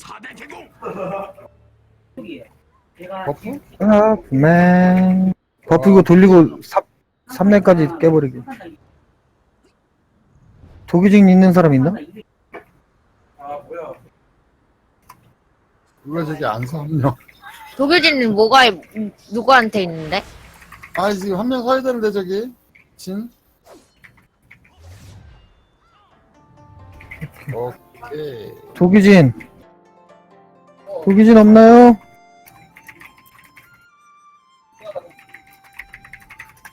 4대 개공 버프? 아, 맨. 버프 이거 돌리고 3, 3렙까지 깨버리기. 도기증 있는 사람 있나? 왜 저기 안 서면 독일진은 뭐가 음, 누구한테 있는데? 아 지금 한명 서야 되는데 저기 진 오케이 도기진. 도기진 없나요?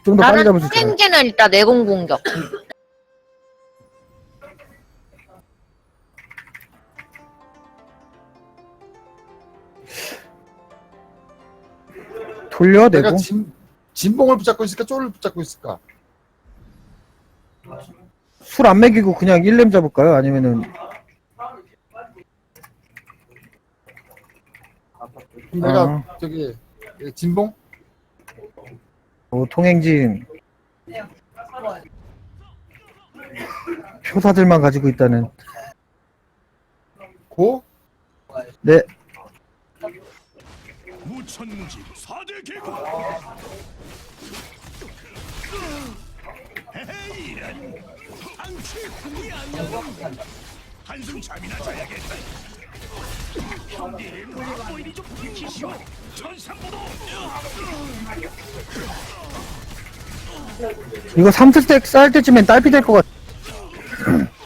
좀 더 빨리 나는 잡을 수 있어요. 통행진은 일단 내공 공격. 돌려, 내가 내고. 진 진봉을 붙잡고 있을까 쪼를 붙잡고 있을까 술 안 먹이고 그냥 1렘 잡을까요? 아니면은, 내가 아. 저기 진봉 뭐, 통행진. 표사들만 가지고 있다는. 고 네, 무천무지 4대 개공 에헤이 이런 방치 흥이 안 나는 한숨 잠이나 자야겠다 형님 마보이니 좀 비키시오 천상보도 이거 3스택 쌓을 때쯤엔 딸피 될 것 같아.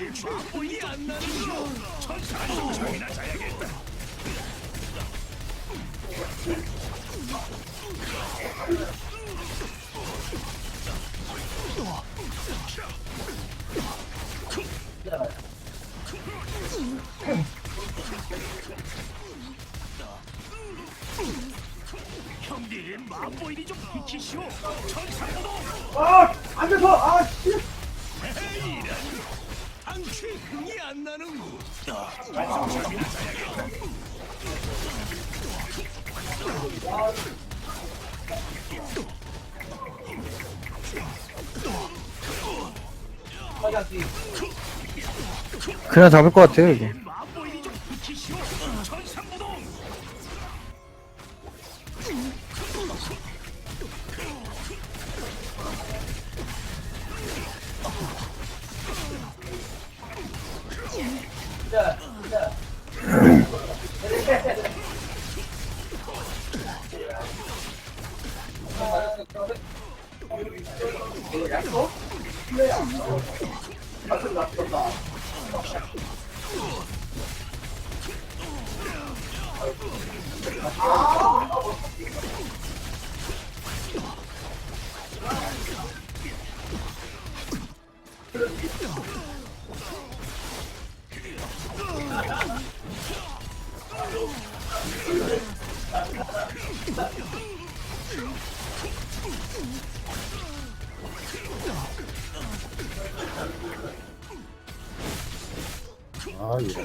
마보이니 안 나는 한숨 잠이나 자야겠다 형님 마보이니 좀 비키시오 천상보도 아, 앉아서, 아, 씨. 자야겠다 그냥 잡을 것 같아요, 이거. 마보이니 좀 비키시오 천상보도 아 이거